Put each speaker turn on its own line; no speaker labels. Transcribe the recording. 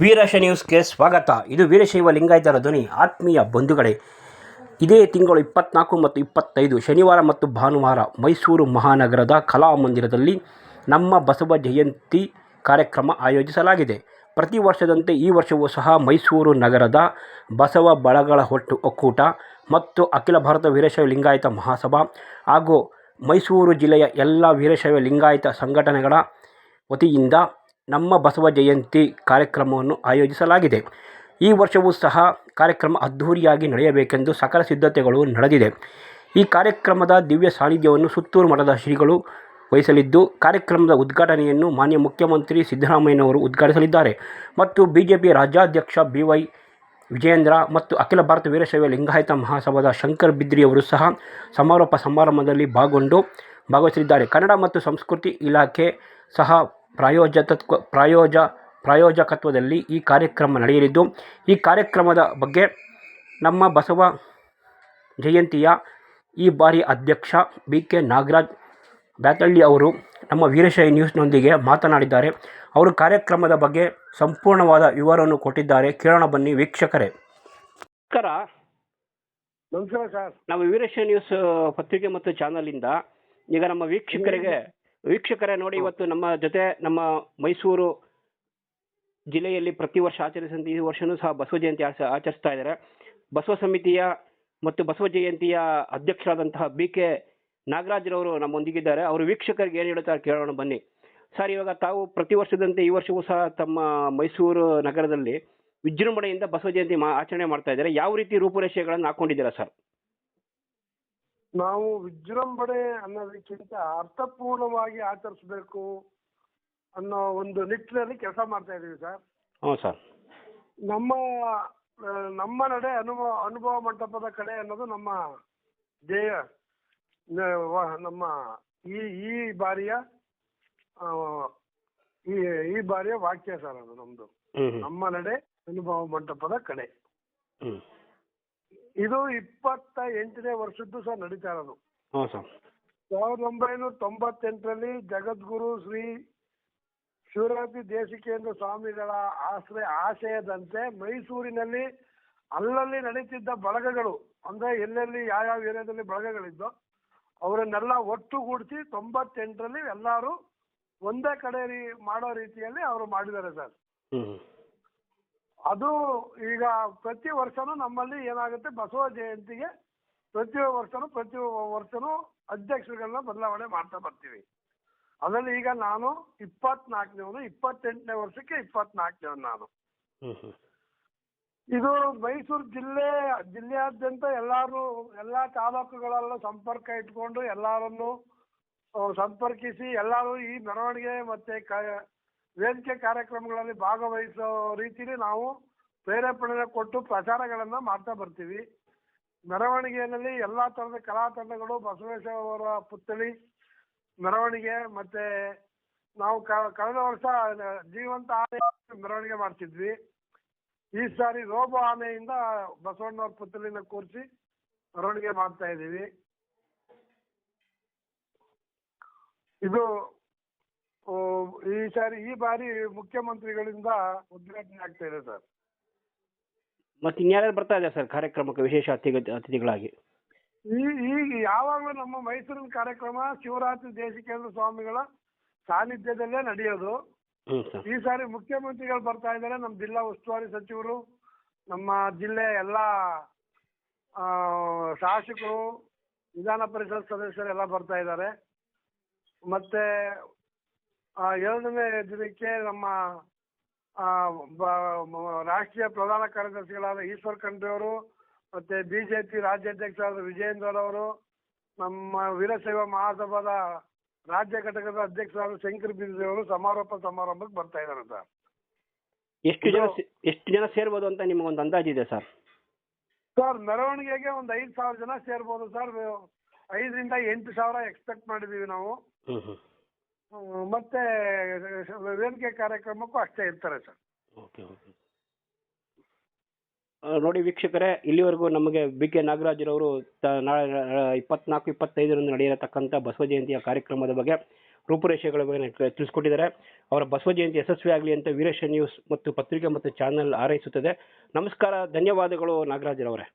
ವೀರಶ ನ್ಯೂಸ್ಗೆ ಸ್ವಾಗತ. ಇದು ವೀರಶೈವ ಲಿಂಗಾಯತರ ಧ್ವನಿ, ಆತ್ಮೀಯ ಬಂಧುಗಳೇ. ಇದೇ ತಿಂಗಳು ಇಪ್ಪತ್ನಾಲ್ಕು ಮತ್ತು ಇಪ್ಪತ್ತೈದು ಶನಿವಾರ ಮತ್ತು ಭಾನುವಾರ ಮೈಸೂರು ಮಹಾನಗರದ ಕಲಾಮಂದಿರದಲ್ಲಿ ನಮ್ಮ ಬಸವ ಜಯಂತಿ ಕಾರ್ಯಕ್ರಮ ಆಯೋಜಿಸಲಾಗಿದೆ. ಪ್ರತಿ ವರ್ಷದಂತೆ ಈ ವರ್ಷವೂ ಸಹ ಮೈಸೂರು ನಗರದ ಬಸವ ಬಳಗಳ ಹೊಟ್ಟು ಒಕ್ಕೂಟ ಮತ್ತು ಅಖಿಲ ಭಾರತ ವೀರಶೈವ ಲಿಂಗಾಯತ ಮಹಾಸಭಾ ಹಾಗೂ ಮೈಸೂರು ಜಿಲ್ಲೆಯ ಎಲ್ಲ ವೀರಶೈವ ಲಿಂಗಾಯತ ಸಂಘಟನೆಗಳ ವತಿಯಿಂದ ನಮ್ಮ ಬಸವ ಜಯಂತಿ ಕಾರ್ಯಕ್ರಮವನ್ನು ಆಯೋಜಿಸಲಾಗಿದೆ. ಈ ವರ್ಷವೂ ಸಹ ಕಾರ್ಯಕ್ರಮ ಅದ್ಧೂರಿಯಾಗಿ ನಡೆಯಬೇಕೆಂದು ಸಕಲ ಸಿದ್ಧತೆಗಳು ನಡೆದಿದೆ. ಈ ಕಾರ್ಯಕ್ರಮದ ದಿವ್ಯ ಸಾನ್ನಿಧ್ಯವನ್ನು ಸುತ್ತೂರು ಮಠದ ಶ್ರೀಗಳು ವಹಿಸಲಿದ್ದು, ಕಾರ್ಯಕ್ರಮದ ಉದ್ಘಾಟನೆಯನ್ನು ಮಾನ್ಯ ಮುಖ್ಯಮಂತ್ರಿ ಸಿದ್ದರಾಮಯ್ಯನವರು ಉದ್ಘಾಟಿಸಲಿದ್ದಾರೆ. ಮತ್ತು ಬಿಜೆಪಿ ರಾಜ್ಯಾಧ್ಯಕ್ಷ ಬಿ ವೈ ವಿಜಯೇಂದ್ರ ಮತ್ತು ಅಖಿಲ ಭಾರತ ವೀರಶೈವ ಲಿಂಗಾಯತ ಮಹಾಸಭಾದ ಶಂಕರ್ ಬಿದ್ರಿ ಅವರು ಸಹ ಸಮಾರೋಪ ಸಮಾರಂಭದಲ್ಲಿ ಭಾಗಗೊಂಡು ಭಾಗವಹಿಸಲಿದ್ದಾರೆ. ಕನ್ನಡ ಮತ್ತು ಸಂಸ್ಕೃತಿ ಇಲಾಖೆ ಸಹ ಪ್ರಾಯೋಜಕತ್ವ ಪ್ರಾಯೋಜ ಪ್ರಾಯೋಜಕತ್ವದಲ್ಲಿ ಈ ಕಾರ್ಯಕ್ರಮ ನಡೆಯಲಿದ್ದು ಈ ಕಾರ್ಯಕ್ರಮದ ಬಗ್ಗೆ ನಮ್ಮ ಬಸವ ಜಯಂತಿಯ ಈ ಬಾರಿ ಅಧ್ಯಕ್ಷ ಬಿ ಕೆ ನಾಗರಾಜ್ ಬ್ಯಾತಳ್ಳಿ ಅವರು ನಮ್ಮ ವೀರಶೈ ನ್ಯೂಸ್ನೊಂದಿಗೆ ಮಾತನಾಡಿದ್ದಾರೆ. ಅವರು ಕಾರ್ಯಕ್ರಮದ ಬಗ್ಗೆ ಸಂಪೂರ್ಣವಾದ ವಿವರವನ್ನು ಕೊಟ್ಟಿದ್ದಾರೆ. ಕೇಳೋಣ ಬನ್ನಿ ವೀಕ್ಷಕರೇ. ನಮಸ್ಕಾರ.
ನಮಸ್ಕಾರ ಸರ್.
ನಾವು ವೀರಶೈ ನ್ಯೂಸ್ ಪತ್ರಿಕೆ ಮತ್ತು ಚಾನಲಿಂದ ಈಗ ನಮ್ಮ ವೀಕ್ಷಕರಿಗೆ ವೀಕ್ಷಕರೇ ನೋಡಿ ಇವತ್ತು ನಮ್ಮ ಜೊತೆ ನಮ್ಮ ಮೈಸೂರು ಜಿಲ್ಲೆಯಲ್ಲಿ ಪ್ರತಿ ವರ್ಷ ಆಚರಿಸಿದಂತೆ ಈ ವರ್ಷನೂ ಸಹ ಬಸವ ಜಯಂತಿ ಆಚ- ಆಚರಿಸ್ತಾ ಇದ್ದಾರೆ. ಬಸವ ಸಮಿತಿಯ ಮತ್ತು ಬಸವ ಜಯಂತಿಯ ಅಧ್ಯಕ್ಷರಾದಂತಹ ಬಿ ಕೆ ನಾಗರಾಜ್ರವರು ನಮ್ಮೊಂದಿಗಿದ್ದಾರೆ. ಅವರು ವೀಕ್ಷಕರಿಗೆ ಏನು ಹೇಳುತ್ತಾರೆ ಕೇಳೋಣ ಬನ್ನಿ. ಸರ್ ಇವಾಗ ತಾವು ಪ್ರತಿ ವರ್ಷದಂತೆ ಈ ವರ್ಷವೂ ಸಹ ತಮ್ಮ ಮೈಸೂರು ನಗರದಲ್ಲಿ ವಿಜೃಂಭಣೆಯಿಂದ ಬಸವ ಜಯಂತಿ ಮಾ ಆಚರಣೆ ಮಾಡ್ತಾ ಇದ್ದಾರೆ. ಯಾವ ರೀತಿ ರೂಪುರೇಷೆಗಳನ್ನು ಹಾಕೊಂಡಿದ್ದೀರಾ ಸರ್?
ನಾವು ವಿಜೃಂಭಣೆ ಅನ್ನೋದಕ್ಕಿಂತ ಅರ್ಥಪೂರ್ಣವಾಗಿ ಆಚರಿಸಬೇಕು ಅನ್ನೋ ಒಂದು ನಿಟ್ಟಿನಲ್ಲಿ ಕೆಲಸ ಮಾಡ್ತಾ ಇದೀವಿ ಸರ್.
ಹ್ಞೂ ಸರ್.
ನಮ್ಮ ನಮ್ಮ ನಡೆ ಅನುಭವ ಅನುಭವ ಮಂಟಪದ ಕಡೆ ಅನ್ನೋದು ನಮ್ಮ ಧ್ಯೇಯ. ನ- ವ- ನಮ್ಮ ಈ ಈ ಬಾರಿಯ ಆ, ಈ ಈ ಬಾರಿಯ ವಾಕ್ಯ ಸರ್ ಅದು ನಮ್ದು.
ಹ್ಞೂ ಹ್ಞೂ
ನಮ್ಮ ನಡೆ ಅನುಭವ ಮಂಟಪದ ಕಡೆ.
ಹ್ಞೂ
ಇದು ಇಪ್ಪತ್ತ ಎಂಟನೇ ವರ್ಷದ್ದು ಸಹ ನಡೀತಾ ಇರೋದು.
ಹ್ಞೂ ಸರ್.
ಸಾವಿರದ ಒಂಬೈನೂರ ತೊಂಬತ್ತೆಂಟರಲ್ಲಿ ಜಗದ್ಗುರು ಶ್ರೀ ಶಿವರಾತ್ರಿ ದೇಶಿಕೇಂದ್ರ ಸ್ವಾಮಿಗಳ ಆಶ್ರಯ ಆಶಯದಂತೆ ಮೈಸೂರಿನಲ್ಲಿ ಅಲ್ಲಲ್ಲಿ ನಡೀತಿದ್ದ ಬಳಗಗಳು ಅಂದ್ರೆ ಎಲ್ಲೆಲ್ಲಿ ಯಾವ್ಯಾವ ಏರಿಯಾದಲ್ಲಿ ಬಳಗಗಳಿದ್ದೋ ಅವರನ್ನೆಲ್ಲ ಒಟ್ಟುಗೂಡಿಸಿ ತೊಂಬತ್ತೆಂಟರಲ್ಲಿ ಎಲ್ಲರೂ ಒಂದೇ ಕಡೆ ರೀ- ಮಾಡೋ ರೀತಿಯಲ್ಲಿ ಅವರು ಮಾಡಿದ್ದಾರೆ ಸರ್. ಅದು ಈಗ ಪ್ರತಿ ವರ್ಷನೂ ನಮ್ಮಲ್ಲಿ ಏನಾಗುತ್ತೆ ಬಸವ ಜಯಂತಿಗೆ ಪ್ರತಿ ವರ್ಷನೂ ಪ್ರತಿ ವರ್ಷನೂ ಅಧ್ಯಕ್ಷರುಗಳನ್ನ ಬದಲಾವಣೆ ಮಾಡ್ತಾ ಬರ್ತೀವಿ. ಅದರಲ್ಲಿ ಈಗ ನಾನು ಇಪ್ಪತ್ನಾಲ್ಕನೇವನು ಇಪ್ಪತ್ತೆಂಟನೇ ವರ್ಷಕ್ಕೆ ಇಪ್ಪತ್ನಾಲ್ಕನೇವನು ನಾನು. ಇದು ಮೈಸೂರು ಜಿಲ್ಲೆ ಜಿಲ್ಲೆಯಾದ್ಯಂತ ಎಲ್ಲಾರು ಎಲ್ಲಾ ತಾಲೂಕುಗಳಲ್ಲೂ ಸಂಪರ್ಕ ಇಟ್ಕೊಂಡು ಎಲ್ಲರನ್ನು ಸಂಪರ್ಕಿಸಿ ಎಲ್ಲರೂ ಈ ಮೆರವಣಿಗೆ ಮತ್ತೆ ಕ- ವೇದಿಕೆ ಕಾರ್ಯಕ್ರಮಗಳಲ್ಲಿ ಭಾಗವಹಿಸೋ ರೀತಿಲಿ ನಾವು ಪ್ರೇರೇಪಣೆ ಕೊಟ್ಟು ಪ್ರಚಾರಗಳನ್ನ ಮಾಡ್ತಾ ಬರ್ತೀವಿ. ಮೆರವಣಿಗೆಯಲ್ಲಿ ಎಲ್ಲಾ ತರದ ಕಲಾ ತಂಡಗಳು ಬಸವೇಶ್ವರ ಪುತ್ಥಳಿ, ಮೆರವಣಿಗೆ ಮತ್ತೆ ನಾವು ಕಳೆದ ವರ್ಷ ಜೀವಂತ ಆನೆ ಮೆರವಣಿಗೆ ಮಾಡ್ತಿದ್ವಿ. ಈ ಸಾರಿ ರೋಬೋ ಆನೆಯಿಂದ ಬಸವಣ್ಣವ್ರ ಪುತ್ಥಳಿನ ಕೂರಿಸಿ ಮೆರವಣಿಗೆ ಮಾಡ್ತಾ ಇದ್ದೀವಿ. ಇದು ಈ ಸಾರಿ ಈ ಬಾರಿ ಮುಖ್ಯಮಂತ್ರಿಗಳಿಂದ ಉದ್ಘಾಟನೆ ಆಗ್ತಾ ಇದೆ ಸರ್.
ಮತ್ತೆ ಇನ್ಯಾರ್ಯಾರು ಬರ್ತಾ ಇದ್ದಾರೆ ಸರ್ ಕಾರ್ಯಕ್ರಮಕ್ಕೆ ವಿಶೇಷ ಅತಿಥಿ ಅತಿಥಿಗಳಾಗಿ?
ಈ ಈಗ ಯಾವಾಗಲೂ ನಮ್ಮ ಮೈಸೂರಿನ ಕಾರ್ಯಕ್ರಮ ಶಿವರಾತ್ರಿ ದೇಶಿಕೇಂದ್ರ ಸ್ವಾಮಿಗಳ ಸಾನ್ನಿಧ್ಯದಲ್ಲೇ ನಡೆಯೋದು.
ಹ್ಞೂ ಸರ್.
ಈ ಸಾರಿ ಮುಖ್ಯಮಂತ್ರಿಗಳು ಬರ್ತಾ ಇದ್ದಾರೆ. ನಮ್ಮ ಜಿಲ್ಲಾ ಉಸ್ತುವಾರಿ ಸಚಿವರು ನಮ್ಮ ಜಿಲ್ಲೆ ಎಲ್ಲ ಆ, ಶಾಸಕರು ವಿಧಾನ ಪರಿಷತ್ ಸದಸ್ಯರು ಎಲ್ಲ ಬರ್ತಾ ಇದ್ದಾರೆ. ಮತ್ತೆ ಎರಡನೇ ದಿನಕ್ಕೆ ನಮ್ಮ ಆ, ರಾಷ್ಟ್ರೀಯ ಪ್ರಧಾನ ಕಾರ್ಯದರ್ಶಿಗಳಾದ ಈಶ್ವರ್ ಖಂಡ್ರೆ ಅವರು ಮತ್ತೆ ಬಿಜೆಪಿ ರಾಜ್ಯಾಧ್ಯಕ್ಷರಾದ ವಿಜಯೇಂದ್ರ ಅವರು ನಮ್ಮ ವೀರಶೈವ ಮಹಾಸಭಾದ ರಾಜ್ಯ ಘಟಕದ ಅಧ್ಯಕ್ಷರಾದ ಶಂಕರ್ ಬಿಂದ್ರೆ ಅವರು ಸಮಾರೋಪ ಸಮಾರಂಭಕ್ಕೆ ಬರ್ತಾ ಇದ್ದಾರೆ ಸರ್.
ಎಷ್ಟು ಜನ ಎಷ್ಟು ಜನ ಸೇರ್ಬೋದು ಅಂತ ನಿಮಗೊಂದು ಅಂದಾಜಿದೆ ಸರ್?
ಸರ್ ಮೆರವಣಿಗೆಗೆ ಒಂದು ಐದು ಸಾವಿರ ಜನ ಸೇರ್ಬೋದು ಸರ್. ಐದರಿಂದ ಎಂಟು ಸಾವಿರ ಎಕ್ಸ್ಪೆಕ್ಟ್ ಮಾಡಿದೀವಿ ನಾವು. ಮತ್ತೆ ವೇದಿಕೆ ಕಾರ್ಯಕ್ರಮಕ್ಕೂ ಅಷ್ಟೇ ಇರ್ತಾರೆ ಸರ್.
Okay okay. ನೋಡಿ ವೀಕ್ಷಕರೇ, ಇಲ್ಲಿವರೆಗೂ ನಮಗೆ ಬಿ ಕೆ ನಾಗರಾಜರವರು ತ- ನಾಳೆ ಇಪ್ಪತ್ನಾಲ್ಕು, ಇಪ್ಪತ್ತೈದರಂದು ನಡೆಯತಕ್ಕಂಥ ಬಸವ ಜಯಂತಿಯ ಕಾರ್ಯಕ್ರಮದ ಬಗ್ಗೆ ರೂಪುರೇಷೆಗಳ ಬಗ್ಗೆ ತಿಳಿಸ್ಕೊಟ್ಟಿದ್ದಾರೆ. ಅವರ ಬಸವ ಜಯಂತಿ ಯಶಸ್ವಿ ಆಗಲಿ ಅಂತ ವೀರೇಶ ನ್ಯೂಸ್ ಮತ್ತು ಪತ್ರಿಕೆ ಮತ್ತು ಚಾನಲ್ ಹಾರೈಸುತ್ತದೆ. ನಮಸ್ಕಾರ, ಧನ್ಯವಾದಗಳು ನಾಗರಾಜರವರೇ.